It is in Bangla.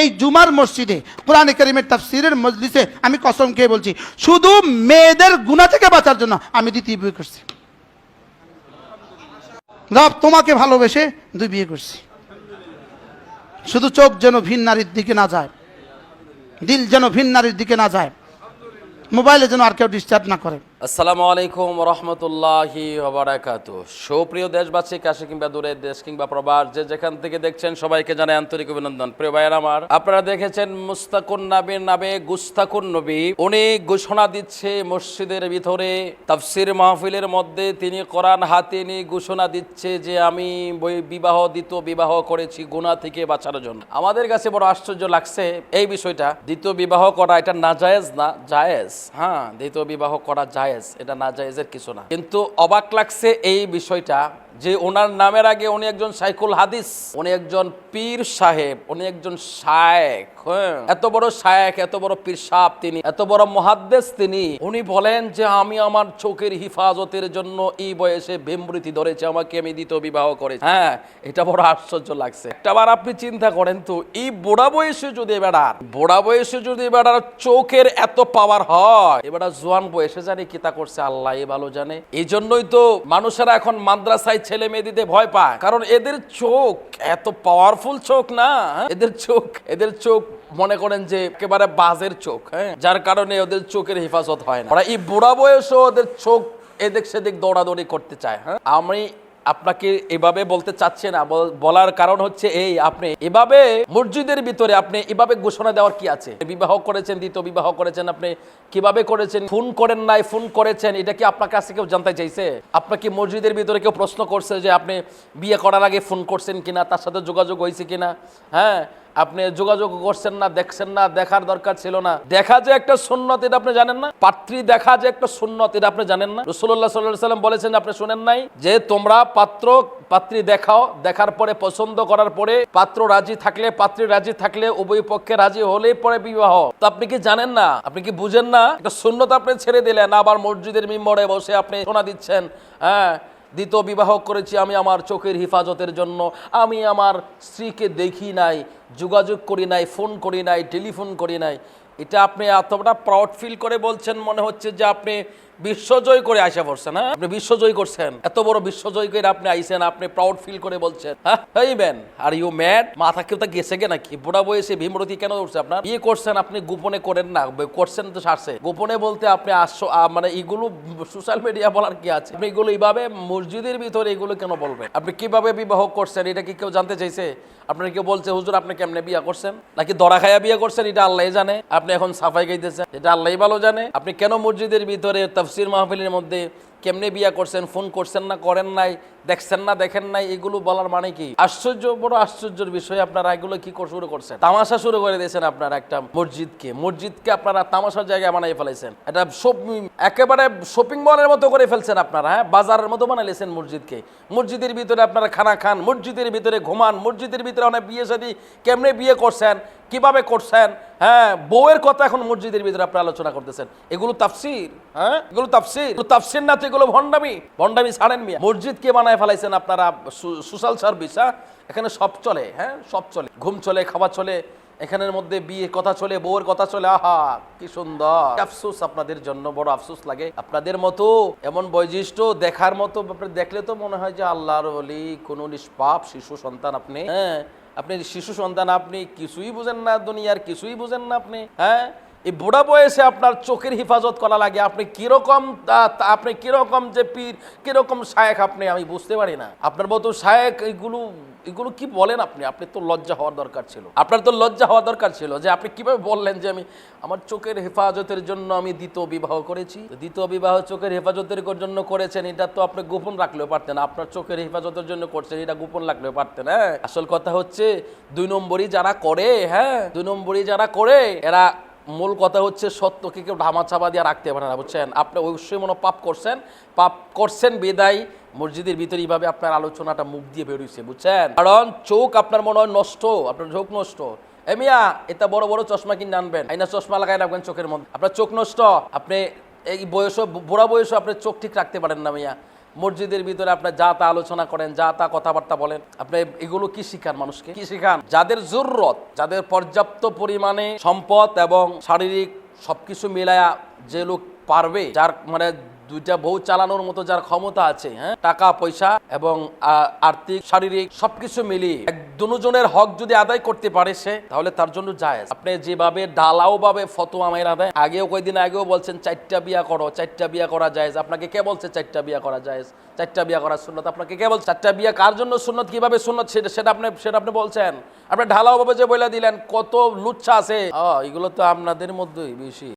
এই জুমার মসজিদে কোরআনে করিমের তাফসিরের মজলিসে আমি কসম খেয়ে বলছি, শুধু মেয়েদের গুণা থেকে বাঁচার জন্য আমি দ্বিতীয় বিয়ে করছি। রব তোমাকে ভালোবেসে দুই বিয়ে করছি। শুধু চোখ যেন ভিন নারীর দিকে না যায়, দিল যেন ভিন নারীর দিকে না যায়, মোবাইলে যেন আর কেউ ডিস্টার্ব না করে। আসসালামু আলাইকুম রহমতুল্লাহি ওবরাকাত সুপ্রিয় দেশবাসী, কাছে কিংবা দূরে দেশ কিংবা প্রবাস, যে যেখান থেকে দেখছেন সবাইকে জানাই আন্তরিক অভিনন্দন। প্রিয় ভাইয়ের আমার, আপনারা দেখেছেন মুস্তাকুন নবীর নামে গুস্তাকুন নবী। উনি ঘোষণা দিচ্ছে মসজিদের ভিতরে, তাফসির মাহফিলের মধ্যে তিনি কোরআন হাতে নিয়ে ঘোষণা দিচ্ছে যে আমি বিবাহ, দ্বিতীয় বিবাহ করেছি গুণা থেকে বাঁচার জন্য। আমাদের কাছে বড় আশ্চর্য লাগছে এই বিষয়টা, দ্বিতীয় বিবাহ করা এটা না জায়েজ না জায়েজ? হ্যাঁ দ্বিতীয় বিবাহ করা জায়েজ এটা না জায়েজের কিছু না। কিন্তু অবাক লাগছে এই বিষয়টা যে ওনার নামের আগে উনি একজন সাইকুল হাদিস, উনি একজন পীর সাহেব, উনি একজন শায়েক হ্যাঁ। এত বড় শায়েক এত বড় পীর সাহেব তিনি, এত বড় মহাদ্দেশ তিনি। উনি বলেন যে আমি আমার চোখের হিফাজতের জন্য এই বয়সে ভীমৃতি ধরেছে, আমাকে আমি দ্বিতীয় বিবাহ করে হ্যাঁ এটা বড় আশ্চর্য লাগছে। একটাবার আপনি চিন্তা করেন তো, এই বুড়া বয়সে যদি বেড়ার বুড়া বয়সে যদি বেড়ার চোখের এত পাওয়ার হয়, এবার জোয়ান বয়সে জানি কি তা করছে, আল্লাহ এ ভালো জানে। এই জন্যই তো মানুষেরা এখন মাদ্রাসায় ছেলে মেয়ে দিতে ভয় পায়। কারণ এদের চোখ এত পাওয়ারফুল চোখ না হ্যাঁ? এদের চোখ এদের চোখ মনে করেন যে একেবারে বাজের চোখ হ্যাঁ? যার কারণে ওদের চোখের হেফাজত হয় না। ওরা এই বুড়া বয়সও ওদের চোখ এদিক সেদিক দৌড়াদৌড়ি করতে চায় হ্যাঁ? আমি আপনাকে এভাবে বলতে চাচ্ছে না বলার কারণ হচ্ছে এই, আপনি এভাবে মসজিদের ভিতরে আপনি এভাবে ঘোষণা দেওয়ার কি আছে? বিবাহ করেছেন, দ্বিতীয় বিবাহ করেছেন, আপনি কীভাবে করেছেন, ফোন করেন নাই, ফোন করেছেন, এটা কি আপনার কাছে কেউ জানতে চাইছে? আপনাকে মসজিদের ভিতরে কেউ প্রশ্ন করছে যে আপনি বিয়ে করার আগে ফোন করছেন কিনা, তার সাথে যোগাযোগ হয়েছে কিনা? হ্যাঁ আপনি যোগাযোগ করছেন না, দেখছেন না, দেখার দরকার ছিল না। দেখা যে একটা সুন্নত, এটা আপনি জানেন না? পাত্রী দেখা যে একটা সুন্নত, এটা আপনি জানেন না? রসুল্লাহ সাল্লাহ সাল্লাম বলেছেন, আপনি শুনেন নাই যে তোমরা পাত্র, পাত্রী দেখাও, দেখার পরে, পছন্দ করার পরে, পাত্র রাজি থাকলে, পাত্রী রাজি থাকলে, উভয় পক্ষে রাজি হলেই পরে বিবাহ। তো আপনি কি জানেন না? আপনি কি বুঝেন না? একটা সুন্নত আপনি ছেড়ে দিলেন, আবার মসজিদের মিম্বরে বসে আপনি শোনা দিচ্ছেন হ্যাঁ? দ্বিতীয় বিবাহ করেছি আমি আমার চোখের হেফাজতের জন্য। আমি আমার স্ত্রীকে দেখি নাই, যোগাযোগ করি নাই, ফোন করি নাই, টেলিফোন করি নাই। এটা আপনি এতটা প্রাউড ফিল করে বলছেন, মনে হচ্ছে যে আপনি বিশ্বজয় করে আসা পড়ছেন হ্যাঁ? আপনি বিশ্বজয় করছেন। এত বড় বিশ্বজয় করে আপনি আইছেন, আপনি প্রাউড ফিল করে বলছেন হ্যাঁ? এই ম্যান আর ইউ ম্যাড মাথা কেউ তা গেছে গে নাকি বুড়া বয়সে ভীমরতি কেন উঠছে আপনার? বিয়ে করছেন আপনি, গোপনে করেন না করছেন তো সারছে। গোপনে বলতে আপনি আসছো মানে এগুলো সোশ্যাল মিডিয়া বলার কি আছে? আপনি এগুলো এইভাবে মসজিদের ভিতরে এগুলো কেন বলবেন? আপনি কীভাবে বিবাহ করছেন, এটা কি কেউ জানতে চাইছে? আপনার কেউ বলছে, হুজুর, আপনি কেমনে বিয়ে করছেন? নাকি দরা খায়া বিয়ে করছেন, এটা আল্লাহ জানে। আপনি এখন সাফাই গাইতেছেন, এটা আল্লাহ ভালো জানে। আপনি কেন মসজিদের ভিতরে তফসির মাহফিলের মধ্যে কেমনে বিয়া করছেন, ফোন করছেন না, করেন নাই, দেখছেন না, দেখেন নাই, এগুলো বলার মানে কি? আশ্চর্য, বড় আশ্চর্যের বিষয় আপনারা এগুলো কি শুরু করছেন? তামাশা শুরু করে দিয়েছেন আপনারা একটা মসজিদকে। মসজিদকে আপনারা তামাশার জায়গায় বানাই ফেলেছেন। এটা একেবারে শপিং মলের মতো করে ফেলছেন আপনারা হ্যাঁ? বাজারের মতো বানাইলেছেন মসজিদকে। মসজিদের ভিতরে আপনারা খানা খান, মসজিদের ভিতরে ঘুমান, মসজিদের ভিতরে অনেক বিয়ে শাদী কেমনে বিয়ে করছেন? কীভাবে করছেন? হ্যাঁ বউয়ের কথা এখন মসজিদের ভিতরে আপনি আলোচনা করতেছেন। এগুলো তাফসির হ্যাঁ? এগুলো তাফসির। তাফসির না তো এগুলো ভণ্ডামি। ভণ্ডামি ছাড়েন মিয়া। মসজিদ কে বানায় ফেলাইছেন আপনারা? সোশ্যাল সার্ভিস হ্যাঁ? এখানে সব চলে হ্যাঁ? সব চলে। ঘুম চলে, খাওয়া চলে, এখানের মধ্যে বিয়ে কথা চলে, বউয়ের কথা চলে। আহা, কি সুন্দর। আফসোস আপনাদের জন্য, বড় আফসোস লাগে। আপনাদের মতো এমন বৈশিষ্ট্য দেখার মতো দেখলে তো মনে হয় যে আল্লাহর বলি কোনো নিষ্পাপ শিশু সন্তান আপনি হ্যাঁ? আপনি শিশু সন্তান, আপনি কিছুই বুঝেন না দুনিয়ার, কিছুই বুঝেন না আপনি হ্যাঁ? এই বুড়া বয়সে আপনার চোখের হেফাজত করা লাগে। আপনি কীরকম আপনি কীরকম যে পীর, কীরকম শায়েক আপনি, আমি বুঝতে পারি না। আপনার মতো শায়েক এগুলো এগুলো কি বলেন আপনি? আপনি তো লজ্জা হওয়ার দরকার ছিল। আপনার তো লজ্জা হওয়া দরকার ছিল যে আপনি কীভাবে বললেন যে আমি আমার চোখের হেফাজতের জন্য আমি দ্বিতীয় বিবাহ করেছি। দ্বিতীয় বিবাহ চোখের হেফাজতের জন্য করেছেন, এটা তো আপনি গোপন রাখলেও পারতেন আপনার চোখের হেফাজতের জন্য করছেন, এটা গোপন রাখলেও পারতেন হ্যাঁ? আসল কথা হচ্ছে, দুই নম্বরই যারা করে হ্যাঁ? দুই নম্বরই যারা করে, এরা মূল কথা হচ্ছে সত্যকে কেউ ধামা চাপা দিয়ে রাখতে পারে না, বুঝছেন? আপনি অবশ্যই মনে পাপ করছেন পাপ করছেন বেদায়, মসজিদের ভিতরে এইভাবে আপনার আলোচনাটা মুখ দিয়ে বেরোইছে বুঝছেন? কারণ চোখ আপনার মনে হয় নষ্ট, আপনার চোখ নষ্ট। এমিয়া এটা বড় বড় চশমা কিনে আনবেন। আইনা চশমা লাগাই রাখবেন চোখের মধ্যে। আপনার চোখ নষ্ট, আপনি এই বয়স, বুড়া বয়সও আপনার চোখ ঠিক রাখতে পারেন না মিয়া। মসজিদের ভিতরে আপনার যা তা আলোচনা করেন যা তা কথাবার্তা বলেন আপনি এগুলো কি শিখান মানুষকে? কি শিখান? যাদের জরুরত যাদের পর্যাপ্ত পরিমাণে সম্পদ এবং শারীরিক সবকিছু মিলায়া যে লোক পারবে, যার মানে দুইটা বউ চালানোর মতো যার ক্ষমতা আছে হ্যাঁ? টাকা, পয়সা এবং আর্থিক, শারীরিক সবকিছু মিলিয়ে দুজনের হক যদি আদায় করতে পারে সে, তাহলে তার জন্য যায় আপনি যেভাবে ডালাও ভাবে ফতোয়া মাইরা দেয় আগেও কয়েকদিন আগেও বলছেন, চারটা বিয়া করো, চারটা বিয়া করা যায় আপনাকে কে বলছে, চারটা বিয়া করা যায় চারটা বিয়া করার সুন্নত? আপনাকে কে বলছে, চারটা বিয়া কার জন্য সুন্নত? কীভাবে সুন্নত? সেটা সেটা আপনি সেটা আপনি বলছেন? আপনি ঢালাও ভাবে যে বলে দিলেন, কত লুচ্ছা আছে। এগুলো তো আপনাদের মধ্যেই বেশি।